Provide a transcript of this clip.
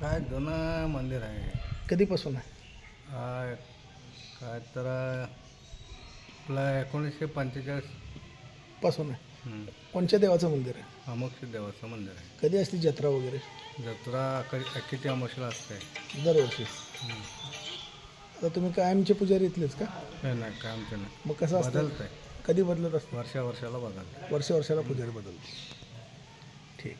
काय जुनं मंदिर आहे. कधीपासून आहे? आ, काय तर आपलं एकोणीसशे पंचेचाळीस. पासून आहे. हं, देवाचं मंदिर आहे? अमोक्ष देवाचं मंदिर आहे. कधी असते जत्रा वगैरे? जत्रा क- किती अमावस्याला असते. दरवर्षी. आता तुम्ही कायमचे पुजारी इथलेच का? नाही नाही काय आमचं नाही. मग कसं असतं? बदलत आहे कधी बदलत असतं? वर्षा वर्षाला बदलत वर्ष वर्षाला पुजारी बदलतो. ठीक.